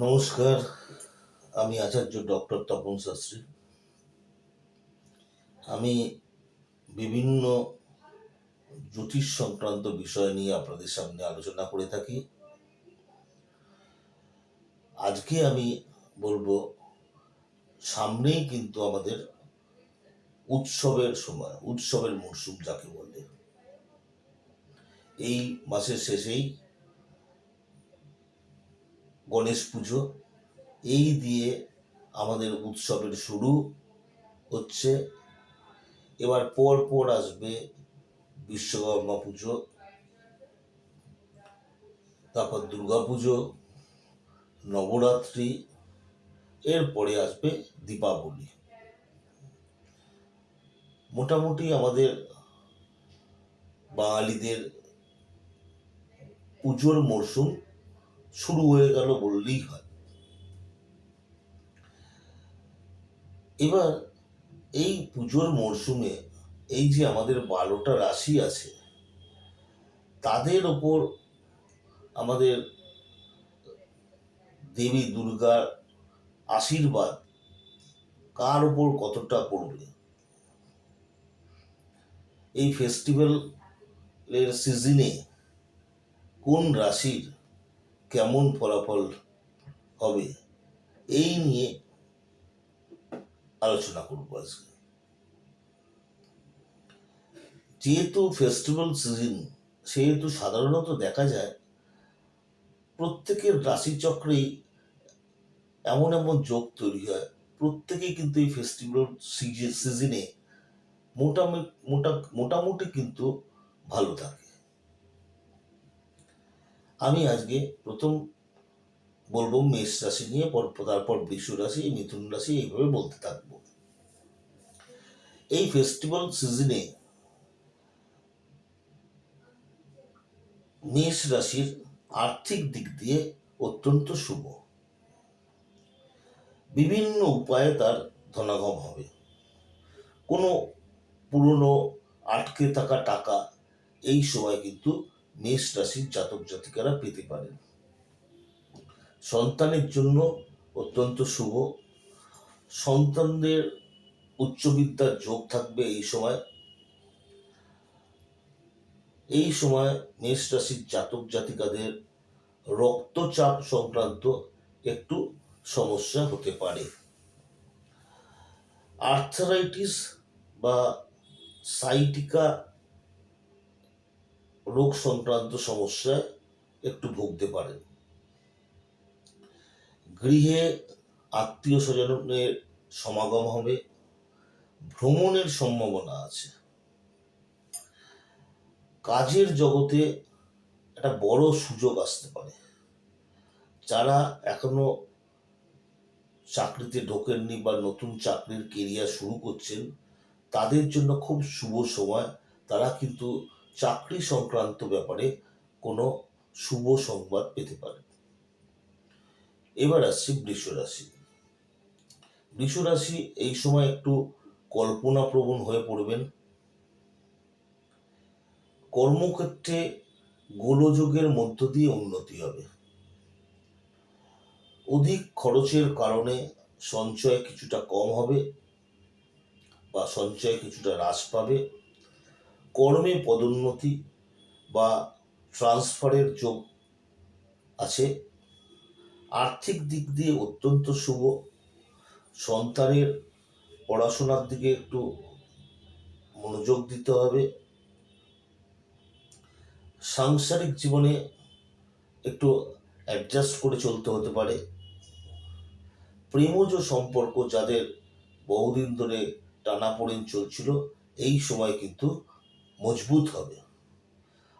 নমস্কার, আমি আচার্য ডক্টর তপন শাস্ত্রী। আমি বিভিন্ন জ্যোতিষ সংক্রান্ত বিষয় নিয়ে আপনাদের সামনে আলোচনা করে থাকি। আজকে আমি বলব, সামনেই কিন্তু আমাদের উৎসবের সময়, উৎসবের মরশুম যাকে বলে। এই মাসের শেষেই গণেশ পুজো, এই দিয়ে আমাদের উৎসবের শুরু হচ্ছে। এবার পর পর আসবে বিশ্বকর্মা পুজো, তারপর দুর্গা পুজো, নবরাত্রি, এরপরে আসবে দীপাবলি। মোটামুটি আমাদের বাঙালিদের পুজোর মরশুম শুরু হয়ে গেল বললেই হয়। এবার এই পুজোর মরশুমে এই যে আমাদের বারোটা রাশি আছে, তাদের ওপর আমাদের দেবী দুর্গার আশীর্বাদ কার ওপর কতটা পড়বে? এই ফেস্টিভ্যালের সিজনে কোন রাশির কেমন ফলাফল হবে, এই নিয়ে আলোচনা করব আজকে। যেহেতু ফেস্টিভ্যাল সিজন সেহেতু সাধারণত দেখা যায়, প্রত্যেকের রাশিচক্রেই এমন এমন যোগ তৈরি হয় প্রত্যেকেই কিন্তু এই ফেস্টিভ্যাল সিজনে মোটামুটি, মোটা, মোটামুটি কিন্তু ভালো থাকে। আমি আজকে প্রথম বলব মেষ রাশি নিয়ে, পর তারপর বৃষ রাশি মিথুন রাশি, এইভাবে বলতে থাকব। এই ফেস্টিভ্যাল সিজনে মেষ রাশির আর্থিক দিক দিয়ে অত্যন্ত শুভ। বিভিন্ন উপায়ে তার ধনাগম হবে। কোনো পুরনো আটকে থাকা টাকা এই সময় কিন্তু মেষ রাশির জাতক জাতিকারা পেতে পারেন। সন্তানের জন্য অত্যন্ত শুভ। সন্তানদের উচ্চবিদ্যার যোগ থাকবে এই সময়। এই সময় মেষ রাশির জাতক জাতিকাদের রক্তচাপ সংক্রান্ত একটু সমস্যা হতে পারে। আর্থারাইটিস বা সাইটিকা রোগ সংক্রান্ত সমস্যায় একটু ভুগতে পারেন। গৃহে আত্মীয় স্বজনের সমাগম হবে, ভ্রমণের সম্ভাবনা আছে। কাজের জগতে একটা বড় সুযোগ আসতে পারে। যারা এখনও চাকরিতে ঢোকেননি বা নতুন চাকরির কেরিয়ার শুরু করছেন, তাদের জন্য খুব শুভ সময়। তারা কিন্তু চাকরি সংক্রান্ত ব্যাপারে কোনো শুভ সংবাদ পেতে পারে। এবার আসছি বৃষ রাশি। বৃষ রাশি এই সময় একটু কল্পনাপ্রবণ হয়ে পড়বেন। কর্মক্ষেত্রে গোলযোগের মধ্য দিয়ে উন্নতি হবে। অধিক খরচের কারণে সঞ্চয় কিছুটা কম হবে বা সঞ্চয় কিছুটা হ্রাস পাবে। কর্মে পদোন্নতি বা ট্রান্সফারের যোগ আছে। আর্থিক দিক দিয়ে অত্যন্ত শুভ। সন্তানের পড়াশোনার দিকে একটু মনোযোগ দিতে হবে। সাংসারিক জীবনে একটু অ্যাডজাস্ট করে চলতে হতে পারে। প্রেমজ সম্পর্ক যাদের বহুদিন ধরে টানাপোড়েন চলছিল, এই সময় কিন্তু মজবুত হবে।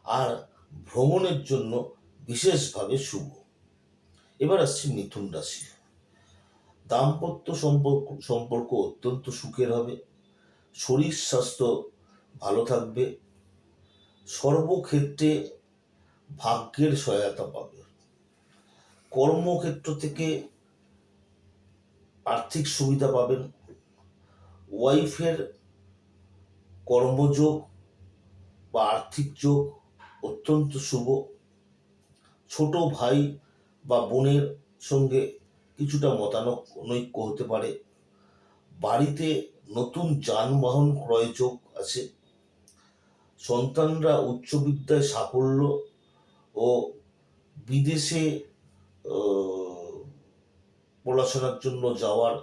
আর ভ্রমণের জন্য বিশেষভাবে শুভ। এবার আসছি মিথুন রাশি। দাম্পত্য সম্পর্ক সম্পর্ক অত্যন্ত সুখের হবে। শরীর স্বাস্থ্য ভালো থাকবে। সর্বক্ষেত্রে ভাগ্যের সহায়তা পাবে। কর্মক্ষেত্র থেকে আর্থিক সুবিধা পাবেন। ওয়াইফের কর্মযোগ বা আর্থিক যোগ অত্যন্ত শুভ। ছোট ভাই বা বোনের সঙ্গে কিছুটা মতানৈক্য হতে পারে। বাড়িতে নতুন যানবাহন ক্রয় যোগ আছে। সন্তানরা উচ্চ বিদ্যায় সাফল্য ও বিদেশে পড়াশোনার জন্য যাওয়ার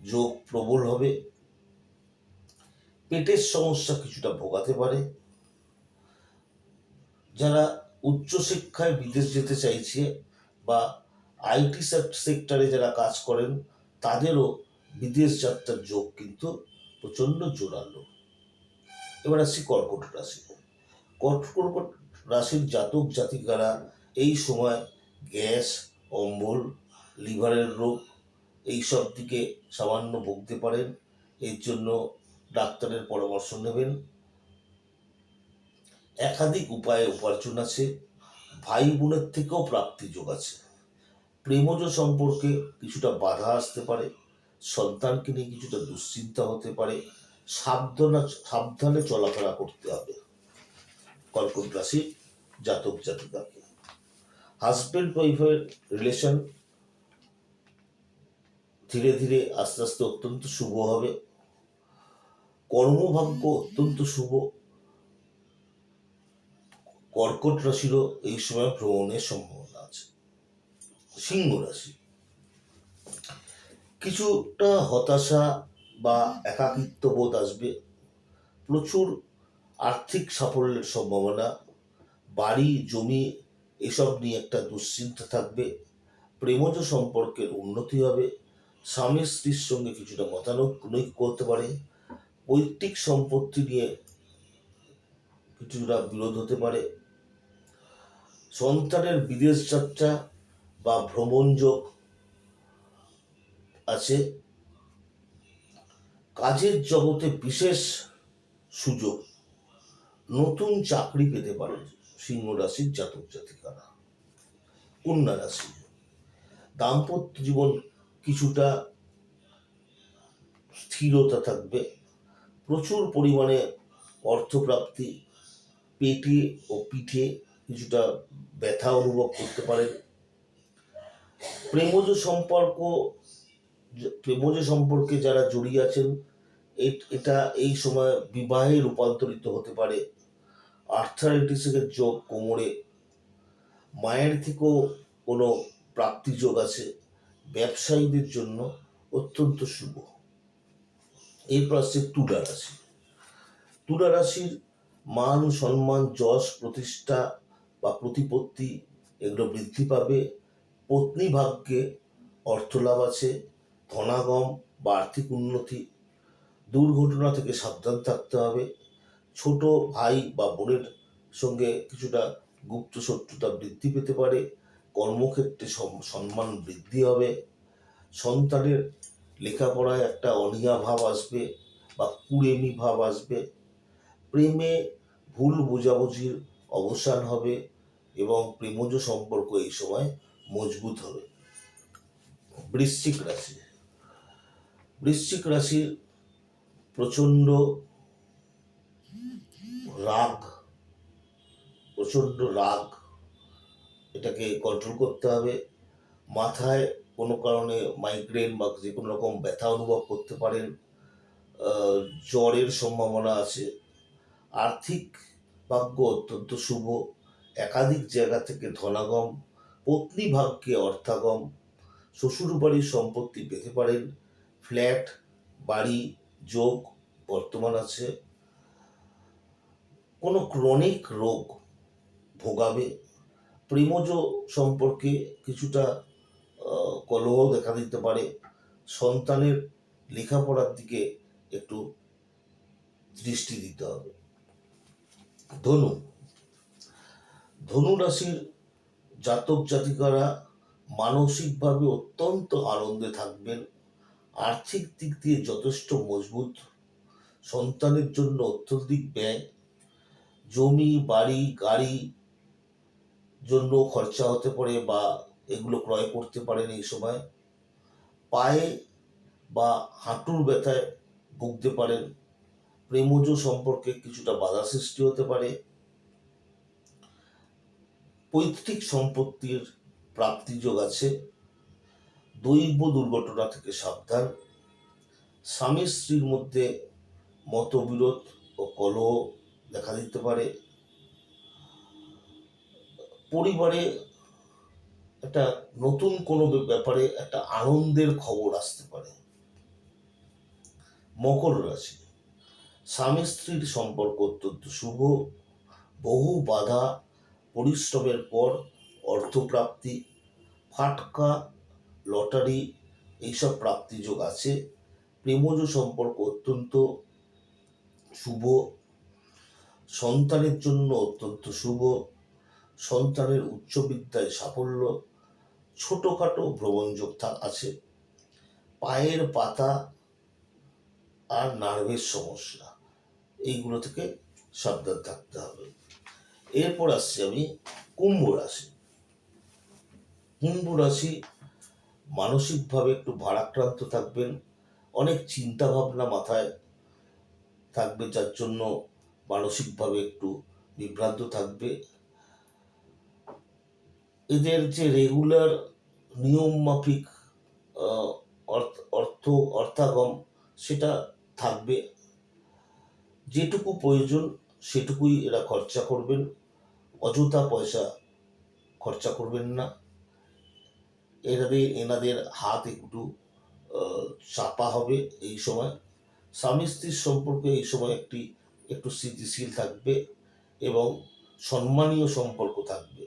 যোগ প্রবল হবে। পেটের সমস্যা কিছুটা ভোগাতে পারে। যারা উচ্চশিক্ষায় বিদেশ যেতে চাইছে বা আইটি সেক্টরে যারা কাজ করেন, তাদেরও বিদেশ যাত্রার যোগ কিন্তু প্রচণ্ড জোরালো। এবার আসছি কর্কট রাশি। কর্কট রাশির জাতক জাতিকারা এই সময় গ্যাস, অম্বল, লিভারের রোগ, এই সব দিকে সামান্য ভুগতে পারেন। এর জন্য ডাক্তারের পরামর্শ নেবেন। একাধিক উপায়ে উপার্জন আছে ভাই বোনের থেকেও প্রাপ্তি যোগ আছে। প্রেমজ সম্পর্কে কিছুটা বাধা আসতে পারে, সন্তানকে নিয়ে কিছুটা দুশ্চিন্তা হতে পারে, সাবধানা, সাবধানে চলাফেরা করতে হবে। কর্কট রাশি, জাতক জাতিকাকে। হাজব্যান্ড ওয়াইফের রিলেশন ধীরে ধীরে আস্তে আস্তে অত্যন্ত শুভ হবে। কর্মভাগ্য অত্যন্ত শুভ। কর্কট রাশিরও এই সময় ভ্রমণের সম্ভাবনা আছে। সিংহ রাশি। কিছুটা হতাশা বা একাকিত্ব বোধ আসবে। প্রচুর আর্থিক সাফল্যের সম্ভাবনা। বাড়ি, জমি এসব নিয়ে একটা দুশ্চিন্তা থাকবে। প্রেমজ সম্পর্কের উন্নতি হবে। স্বামী স্ত্রীর সঙ্গে কিছুটা মতানৈক্য করতে পারে। পৈতৃক সম্পত্তি নিয়ে কিছুটা বিরোধ হতে পারে। সন্তানের বিদেশ যাত্রা বা ভ্রমণ যোগ আছে। কাজের জগতে বিশেষ সুযোগ, নতুন চাকরি পেতে পারে সিংহ রাশির জাতক জাতিকারা, কন্যা রাশি। দাম্পত্য জীবন কিছুটা স্থিরতা থাকবে, প্রচুর পরিমাণে অর্থপ্রাপ্তি, পেটে ও পিঠে কিছুটা ব্যথা অনুভব করতে পারেন প্রেমজ সম্পর্ক, প্রেমজ সম্পর্কে যারা জড়িয়ে আছেন এটা এই সময় বিবাহে রূপান্তরিত হতে পারে। আর্থারাইটিসের যোগ কোমরে। মায়ের থেকেও কোনো প্রাপ্তি যোগ আছে। ব্যবসায়ীদের জন্য অত্যন্ত শুভ। এরপর আসছে তুলা রাশি। তুলা রাশির মান, সম্মান, যশ, প্রতিষ্ঠা বা প্রতিপত্তি এগুলো বৃদ্ধি পাবে। পত্নী ভাগ্যে অর্থলাভ আছে, ধনাগম বা আর্থিক উন্নতি। দুর্ঘটনা থেকে সাবধান থাকতে হবে। ছোট ভাই বা বোনের সঙ্গে কিছুটা গুপ্ত শত্রুতা বৃদ্ধি পেতে পারে। কর্মক্ষেত্রে সম- সম্মান বৃদ্ধি হবে। সন্তানের লেখাপড়ায় একটা অনীহা ভাব আসবে বা কুড়েমি ভাব আসবে। প্রেমে ভুল বোঝাবুঝির অবসান হবে। এবং প্রেমজ সম্পর্ক এই সময় মজবুত হবে। বৃশ্চিক রাশি। বৃশ্চিক রাশির প্রচণ্ড রাগ প্রচণ্ড রাগ, এটাকে কন্ট্রোল করতে হবে। মাথায় কোনো কারণে মাইগ্রেন বা যে কোনো রকম ব্যথা অনুভব করতে পারেন জ্বরের সম্ভাবনা আছে। আর্থিক ভাগ্য অত্যন্ত শুভ। একাধিক জায়গা থেকে ধনাগম, পত্নী ভাগ্যে অর্থাগম শ্বশুর বাড়ির সম্পত্তি পেতে পারেন। ফ্ল্যাট, বাড়ি, যোগ বর্তমান আছে। কোনো ক্রনিক রোগ ভোগাবে। প্রেমজ সম্পর্কে কিছুটা কলহ দেখা দিতে পারে। সন্তানের লেখাপড়ার দিকে একটু দৃষ্টি দিতে হবে। ধনু ধনু রাশির জাতক জাতিকারা মানসিকভাবে অত্যন্ত আনন্দে থাকবেন। আর্থিক দিক দিয়ে যথেষ্ট মজবুত। সন্তানের জন্য অত্যধিক ব্যয়। জমি, বাড়ি, গাড়ি জন্য খরচা হতে পারে বা এগুলো ক্রয় করতে পারেন এই সময়। পায়ে বা হাঁটুর ব্যথায় ভুগতে পারেন। প্রেমজ সম্পর্কে কিছুটা বাধা সৃষ্টি হতে পারে। পৈতৃক সম্পত্তির প্রাপ্তিযোগ আছে। দৈব দুর্ঘটনা থেকে সাবধান। স্বামী স্ত্রীর মধ্যে মতবিরোধ ও কলহ দেখা দিতে পারে। পরিবারে একটা নতুন কোনো ব্যাপারে একটা আনন্দের খবর আসতে পারে। মকর রাশি। স্বামী স্ত্রীর সম্পর্ক অত্যন্ত শুভ। বহু বাধা পরিশ্রমের পর অর্থপ্রাপ্তি, ফাটকা, লটারি, এইসব প্রাপ্তিযোগ আছে। প্রেমজ সম্পর্ক অত্যন্ত শুভ। সন্তানের জন্য অত্যন্ত শুভ। সন্তানের উচ্চ বিদ্যায় সাফল্য। ছোটোখাটো ভ্রমণযোগ আছে। পায়ের পাতা আর নার্ভের সমস্যা। এইগুলো থেকে সাবধান থাকতে হবে। এরপর আসছি আমি কুম্ভ রাশি। কুম্ভ রাশি মানসিকভাবে একটু ভারাক্রান্ত থাকবেন, অনেক চিন্তা ভাবনা মাথায় থাকবে, যার জন্য মানসিকভাবে একটু বিভ্রান্ত থাকবে। এদের যে রেগুলার নিয়ম মাফিক অর্থ, অর্থাগম, সেটা থাকবে। যেটুকু প্রয়োজন সেটুকুই এরা খরচা করবেন। অযথা পয়সা খরচা করবেন না। এনাদের এনাদের হাত একটু চাপা হবে এই সময়। স্বামী স্ত্রীর সম্পর্কে এই সময় একটি, একটু স্থিতিশীল থাকবে এবং সম্মানীয় সম্পর্ক থাকবে।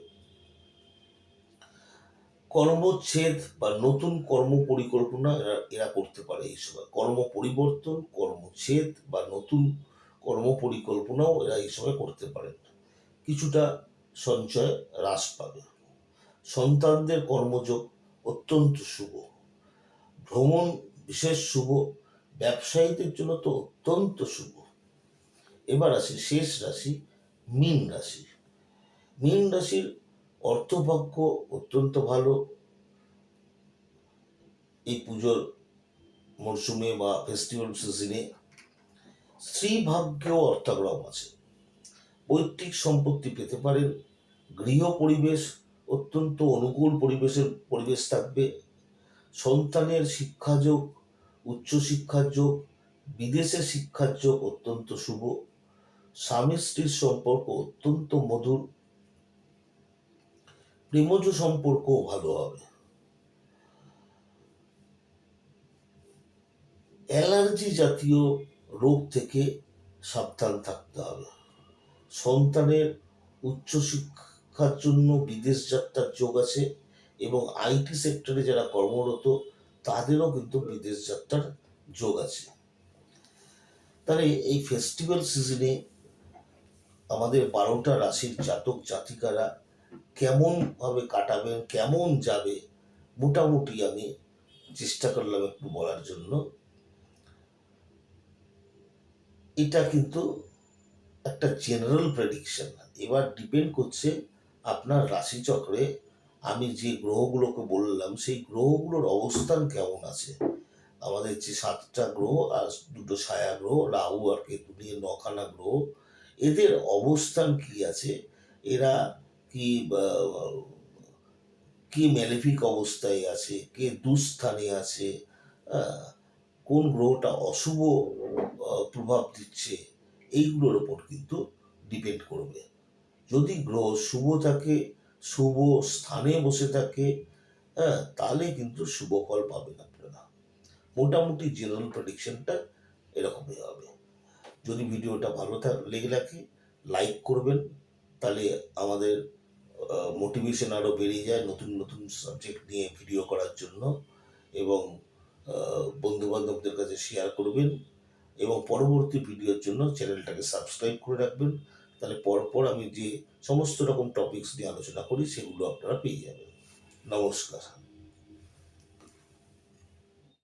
কর্মচ্ছেদ বা নতুন কর্ম পরিকল্পনা এরা করতে পারে এই সময়। কর্ম পরিবর্তন, কর্মচ্ছেদ বা নতুন কর্ম পরিকল্পনাও এরা এই সময় করতে পারেন। কিছুটা সঞ্চয় হ্রাস পাবে। সন্তানদের কর্মযোগ অত্যন্ত শুভ। ভ্রমণ বিশেষ শুভ, ব্যবসায়ীদের জন্য তো অত্যন্ত শুভ। এবার আসি শেষ রাশি, মীন রাশি। মীন রাশির অর্থভাগ্য অত্যন্ত ভালো। এই পুজোর মরশুমে বা ফেস্টিভ্যাল সিজনে স্ত্রী ভাগ্যেও আছে। পৈতৃক সম্পত্তি পেতে পারেন। গৃহ পরিবেশ অত্যন্ত অনুকূল পরিবেশের পরিবেশ থাকবে। সন্তানের শিক্ষাযোগ উচ্চশিক্ষার যোগ, বিদেশে শিক্ষার যোগ অত্যন্ত শুভ। স্বামী স্ত্রীর সম্পর্ক অত্যন্ত মধুর। প্রেমজ সম্পর্কও ভালো হবে। অ্যালার্জি জাতীয় রোগ থেকে সাবধান থাকতে হবে। সন্তানের উচ্চশিক্ষার জন্য বিদেশ যাত্রার যোগ আছে এবং আইটি সেক্টরে যারা কর্মরত, তাদেরও কিন্তু বিদেশ যাত্রার যোগ আছে। তাহলে এই ফেস্টিভ্যাল সিজনে আমাদের বারোটা রাশির জাতক জাতিকারা কেমন ভাবে কাটাবেন, কেমন যাবে, মোটামুটি আমি চেষ্টা করলাম একটু বলার জন্য। এটা কিন্তু একটা জেনারেল প্রেডিকশন এবার ডিপেন্ড করছে আপনার রাশিচক্রে আমি যে গ্রহগুলোকে বললাম, সেই গ্রহগুলোর অবস্থান কেমন আছে? আমাদের যে সাতটা গ্রহ আর দুটো ছায়া গ্রহ, রাহু আর কেতু নিয়ে নখানা গ্রহ, এদের অবস্থান কি আছে? এরা কি কি ম্যালেফিক অবস্থায় আছে? কে দুস্থানে আছে? কোন গ্রহটা অশুভ প্রভাব দিচ্ছে? এইগুলোর ওপর কিন্তু ডিপেন্ড করবে। যদি গ্রহ শুভ থাকে, শুভ স্থানে বসে থাকে হ্যাঁ তাহলে কিন্তু শুভ ফল পাবেন আপনারা। মোটামুটি জেনারেল প্রেডিকশনটা এরকমই হবে। যদি ভিডিওটা ভালো লেগে থাকে লাইক করবেন, তাহলে আমাদের মোটিভেশন আরও বেড়ে যায় নতুন নতুন সাবজেক্ট নিয়ে ভিডিও করার জন্য এবং বন্ধু বান্ধবদের কাছে শেয়ার করবেন। এবং পরবর্তী ভিডিওর জন্য চ্যানেলটাকে সাবস্ক্রাইব করে রাখবেন। তাহলে পরপর আমি যে সমস্ত রকম টপিকস নিয়ে আলোচনা করি, সেগুলো আপনারা পেয়ে যাবেন। নমস্কার।